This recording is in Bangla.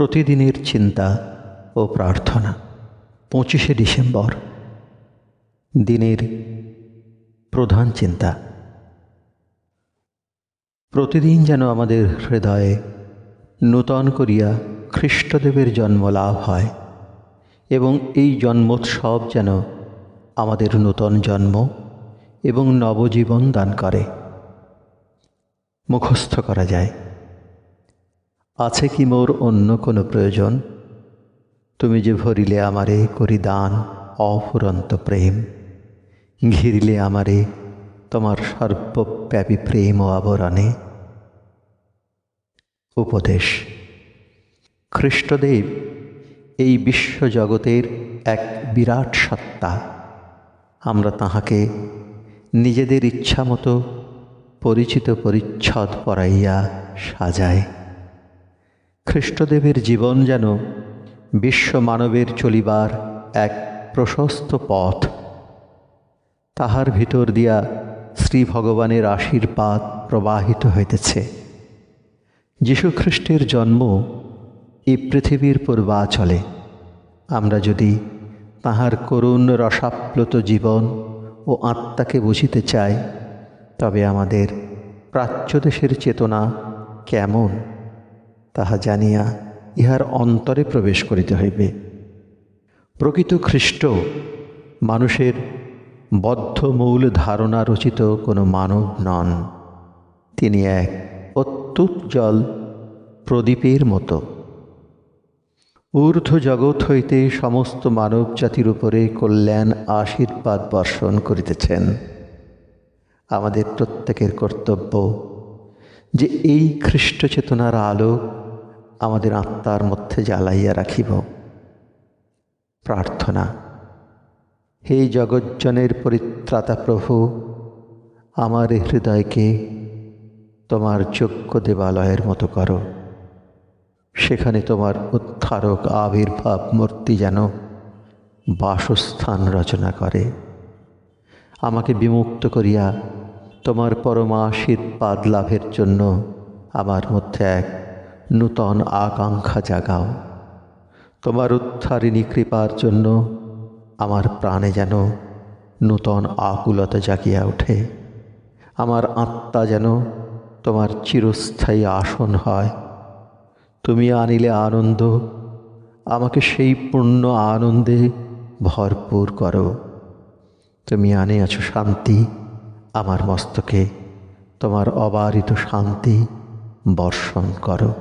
প্রতিদিনের চিন্তা ও প্রার্থনা, পঁচিশে ডিসেম্বর। দিনের প্রধান চিন্তা। প্রতিদিন যেন আমাদের হৃদয়ে নূতন করিয়া খ্রিস্টদেবের জন্ম লাভ হয় এবং এই জন্মোৎসব যেন আমাদের নূতন জন্ম এবং নবজীবন দান করে। মুখস্থ করা যায়। আছে কি মোর অন্য কোনো প্রয়োজন? তুমি যে ভরিলে আমারে করি দান অফুরন্ত প্রেম, ঘিরিলে আমারে তোমার সর্বব্যাপী প্রেম ও আবরণে। উপদেশ খ্রিস্টদেব এই বিশ্বজগতের এক বিরাট সত্তা। আমরা তাহাকে নিজেদের ইচ্ছামতো পরিচিত পরিচ্ছদ পরাইয়া সাজায় খ্রিস্টদেবের জীবন যেন বিশ্ব মানবের চলিবার এক প্রশস্ত পথ। তাহার ভিতর দিয়া শ্রী ভগবানের আশীর্বাদ প্রবাহিত হইতেছে। যীশুখ্রিস্টের জন্ম এই পৃথিবীর পূর্বাচলে। আমরা যদি তাহার করুণ রসাপ্লুত জীবন ও আত্মাকে বুঝিতে চাই, তবে আমাদের প্রাচ্যদেশের চেতনা কেমন? তাহা জানিয়া ইহার অন্তরে প্রবেশ করিতে হইবে। প্রকৃত খ্রিস্ট মানুষের বদ্ধমূল ধারণা রচিত কোনো মানব নন। তিনি এক অত্যুজ্জ্বল প্রদীপের মতো। ঊর্ধ্ব জগৎ হইতে সমস্ত মানব জাতির উপরে কল্যাণ আশীর্বাদ বর্ষণ করিতেছেন। আমাদের প্রত্যেকের কর্তব্য যে এই খ্রিস্ট চেতনার আলো আমাদের আত্মার মধ্যে জ্বালাইয়া রাখিব। প্রার্থনা, হে জগজ্জনের পরিত্রাতা প্রভু, আমার হৃদয়কে তোমার যোগ্য দেবালয়ের মতো করো। সেখানে তোমার উদ্ধারক আবির্ভাব মূর্তি যেন বাসস্থান রচনা করে। আমাকে বিমুক্ত করিয়া তোমার পরমাশীর্বাদ লাভের জন্য আমার মধ্যে এক নূতন আকাঙ্ক্ষা জাগাও। তোমার উদ্ধারিণী কৃপার জন্য আমার প্রাণে যেন নূতন আকুলতা জাগিয়া ওঠে। আমার আত্মা যেন তোমার চিরস্থায়ী আসন হয়। তুমি আনিলে আনন্দ, আমাকে সেই পূর্ণ আনন্দে ভরপুর করো। তুমি আনে আছো শান্তি, আমার মস্তকে তোমার অবারিত শান্তি বর্ষণ করো।